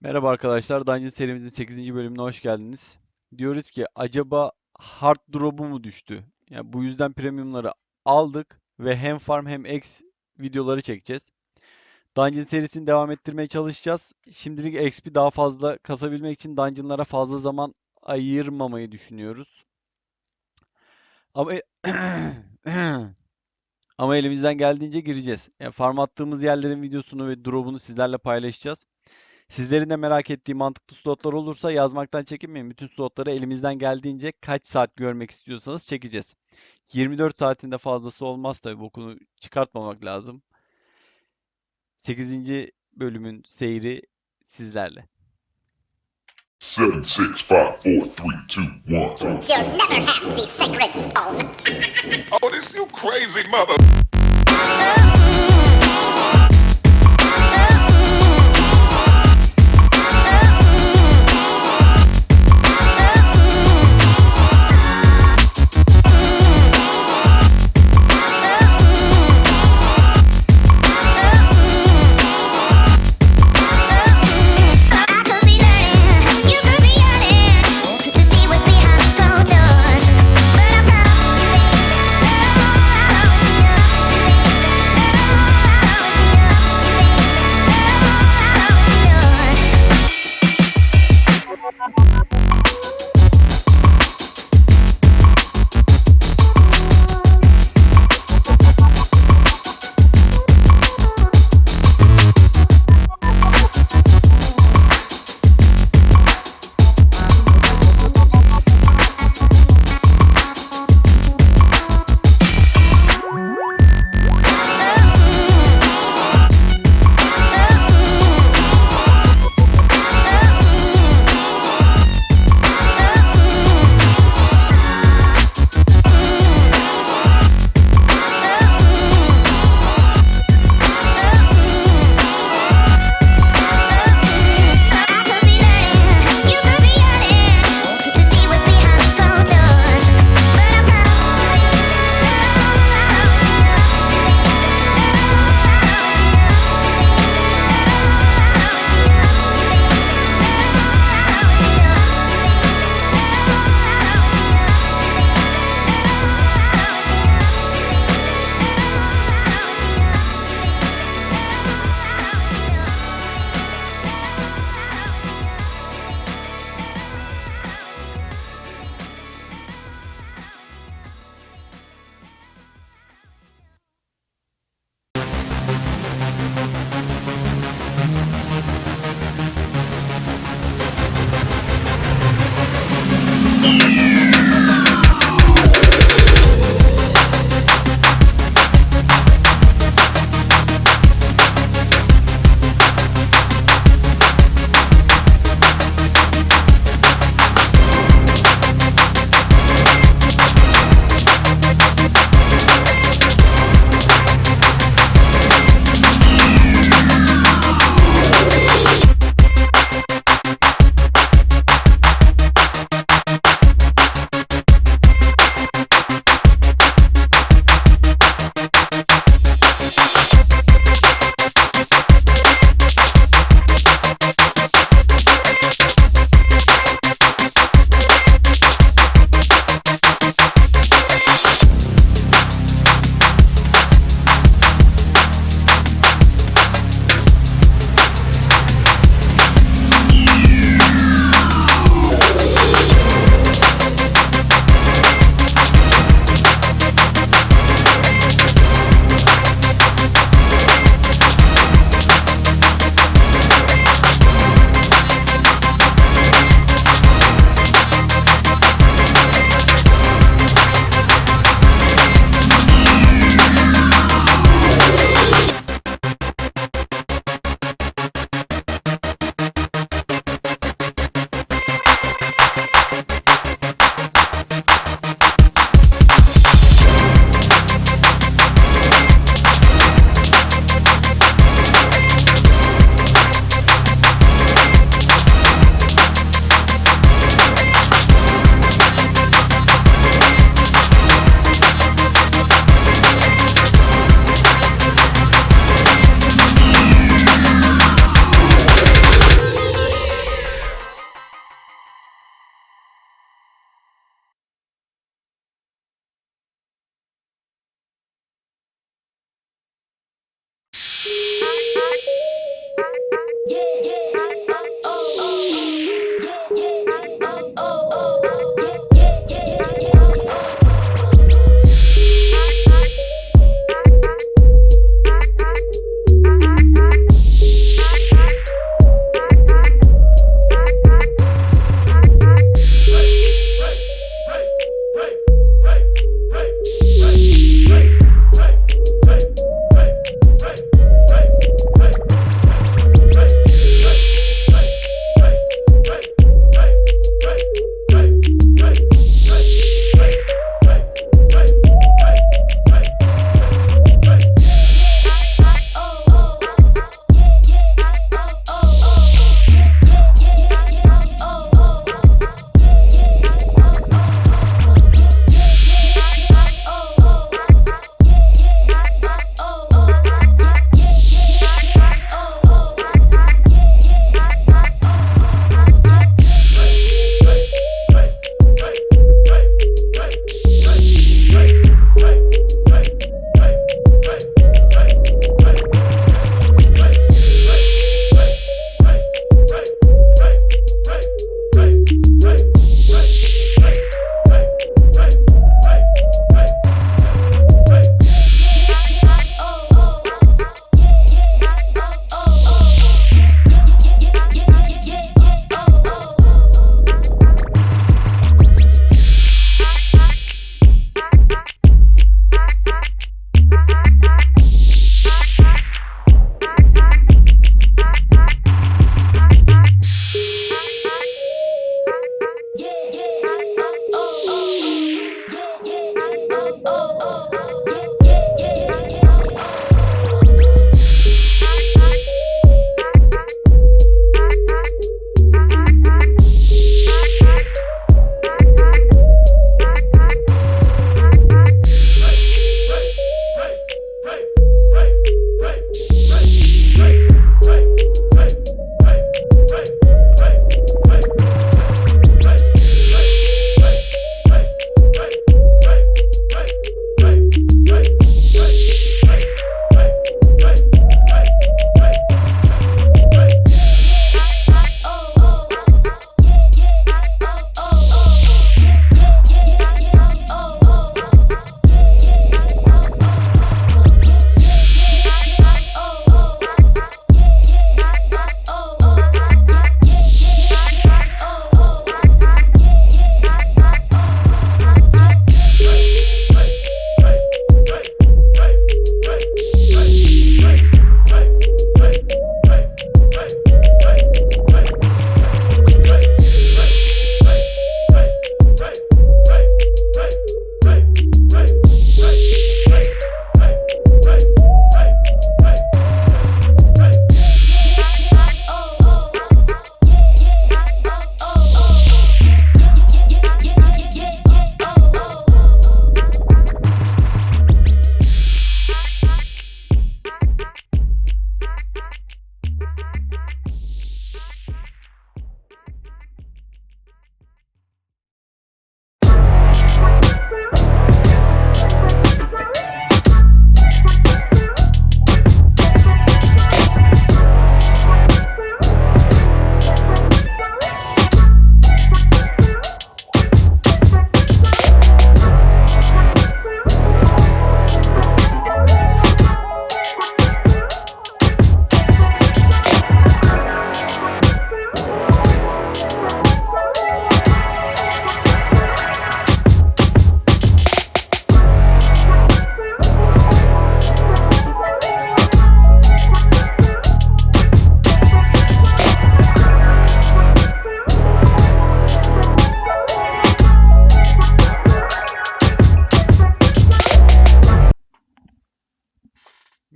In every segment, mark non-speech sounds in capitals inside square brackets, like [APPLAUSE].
Merhaba arkadaşlar, Dungeon serimizin 8. bölümüne hoş geldiniz. Diyoruz ki acaba hard drop'u mu düştü? Yani bu yüzden premiumları aldık ve hem farm hem X videoları çekeceğiz. Dungeon serisini devam ettirmeye çalışacağız. Şimdilik XP daha fazla kasabilmek için dungeonlara fazla zaman ayırmamayı düşünüyoruz. Ama [CLEARS THROAT] ama elimizden geldiğince gireceğiz. Yani farm attığımız yerlerin videosunu ve drop'unu sizlerle paylaşacağız. Sizlerin de merak ettiği mantıklı slotlar olursa yazmaktan çekinmeyin. Bütün slotları elimizden geldiğince kaç saat görmek istiyorsanız çekeceğiz. 24 saatinde fazlası olmaz tabii. Bokunu çıkartmamak lazım. 8. bölümün seyri sizlerle. Seven, six, five, four, three, two, one. You'll never have the sacred stone. Oh, this you crazy mother.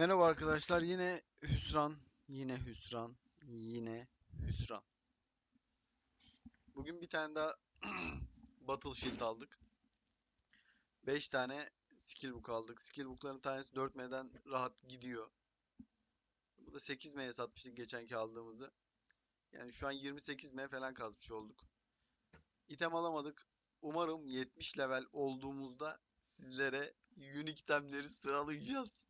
Arkadaşlar yine hüsran, yine hüsran, yine hüsran. Bugün bir tane daha [CLEARS THROAT] Battle Shield aldık. 5 tane skill book aldık. Skill book'ların tanesi 4M'den rahat gidiyor. Bu da 8M'ye satmıştık geçenki aldığımızı. Yani şu an 28M falan kazmış olduk. İtem alamadık. Umarım 70 level olduğumuzda sizlere unique itemleri sıralayacağız.